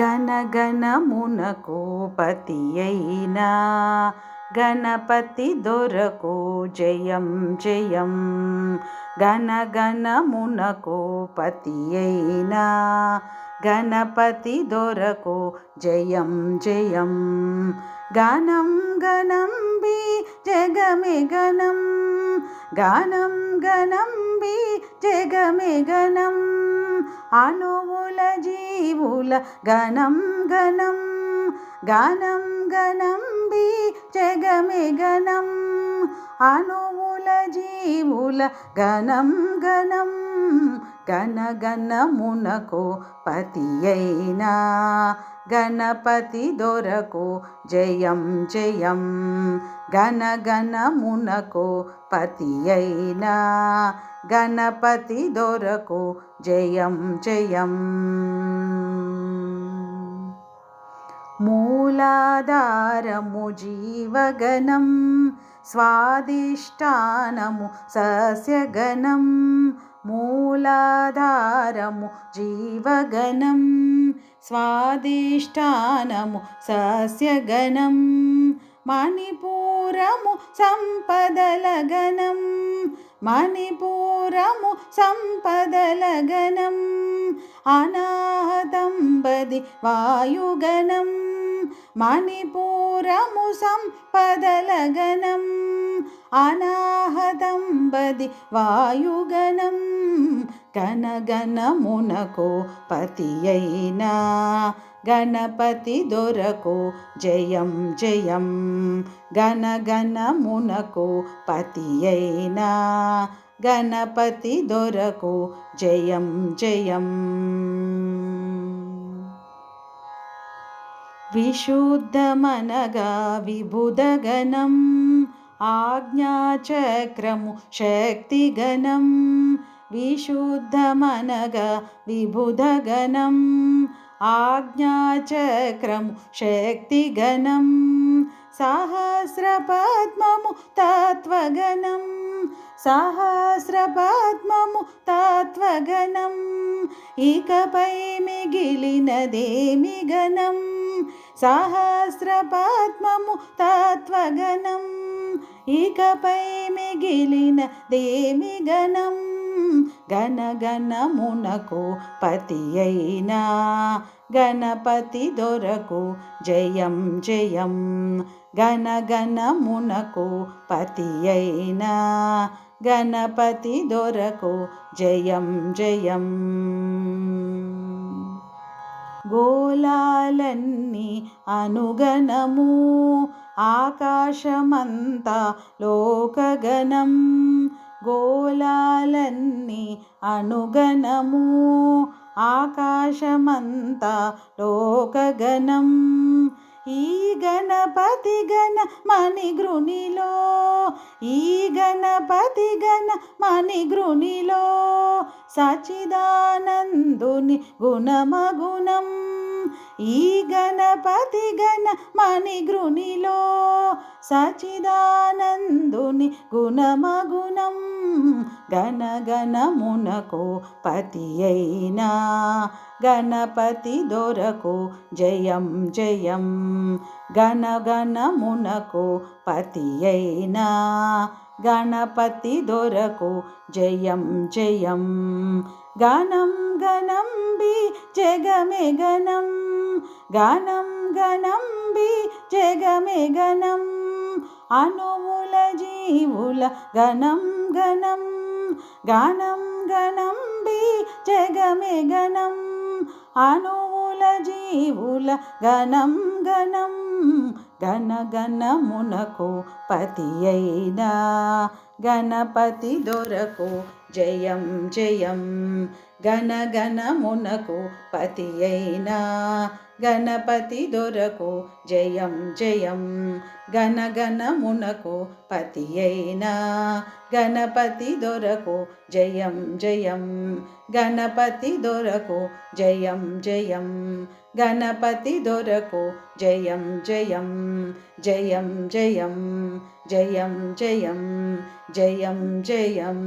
గణగణమునకోపతి అయినా గణపతి దొరకు జయం జయం. గణగణమునకోపతి అయినా గణపతి దొరకు జయం జయం. గానం గణం బి జగమే గణం గానం గణం బి జగమే గణం అణువుల జీవుల గణం గణం గానం గణం బి జగమే గణం అణువుల జీవుల గణం గణం గణగణమునకు పతి అయినా గణపతి దొరకు జయం జయం. గణగణమునకు పతి అయినా గణపతి దొరకు జయం జయం. మూలాధారము జీవగణం. స్వాదిష్టానము సస్యగణం. मूलाधारमु जीवगणं स्वादिष्ठानमु सस्यगणं मणिपूरमु मणिपूरमुपदलगनं मणिपूरमु सम्पदलगनम् अनादं बदि मणिपूरमु मणिपूरमुपदलगनम् మణిపూరము వాయుగణం గణగణమునకు పతి అయినా గణపతి దొరకు జయం జయం గణగణమునకు పతి అయినా గణపతి దొరకు జయం జయం విశుద్ధమనగా విబుధగణం आज्ञाचक्रमु शक्तिगणं विशुद्धमनग विबुधगणम् आज्ञाचक्रमु शक्तिगणं सहस्रपद्ममु शक्तिघनं सहस्रपाद्ममु तत्त्वघनं सहस्रपाद्ममु तत्त्वघनम् एकपैमिगिलिनदेमिघनम् సహస్రపద్మము తత్వగణం. ఇకపై మిగిలిన దేమి గణం? గణగణమునకు పతి అయినా గణపతి దొరకు జయం జయం. గణగణమునకు పతి అయినా గణపతి దొరకు జయం జయం. గోళాలన్నీ అనుగణము. ఆకాశమంతా లోకగణం. గోళాలన్నీ అనుగణము. ఆకాశమంతా లోకగణం. ఈ గణపతి గణ మణిగృణిలో ఈ గణపతి గణ మణిగృణిలో సచిదానందుని గుణమగుణం. ఈ గణపతి గణ మణిగృణిలో సచిదానందుని గుణమగుణం. గణగణమునకు పతి అయినా గణపతి దొరకు జయం జయం. గణగణమునకు పతి అయినా గణపతి దొరకు జయం జయం. గణం గణం బి జగమే గణం. గణం గణం బి జగమే గణం. అణువుల జీవుల గణం గణం. గణం గణం బి జగమే గణం. అణువుల జీవుల గణం గణం. గణగణమునకు పతి అయినా. గణపతి దొరకు జయం జయం. గణగణమునకు పతి అయినా. గణపతి దొరకు జయం జయం. గణగణమునకు పతి అయినా. గణపతి దొరకు జయం జయం. గణపతి దొరకు జయం జయం. గణపతి దొరకు జయం జయం. జయం జయం. జయం జయం. జయం జయం.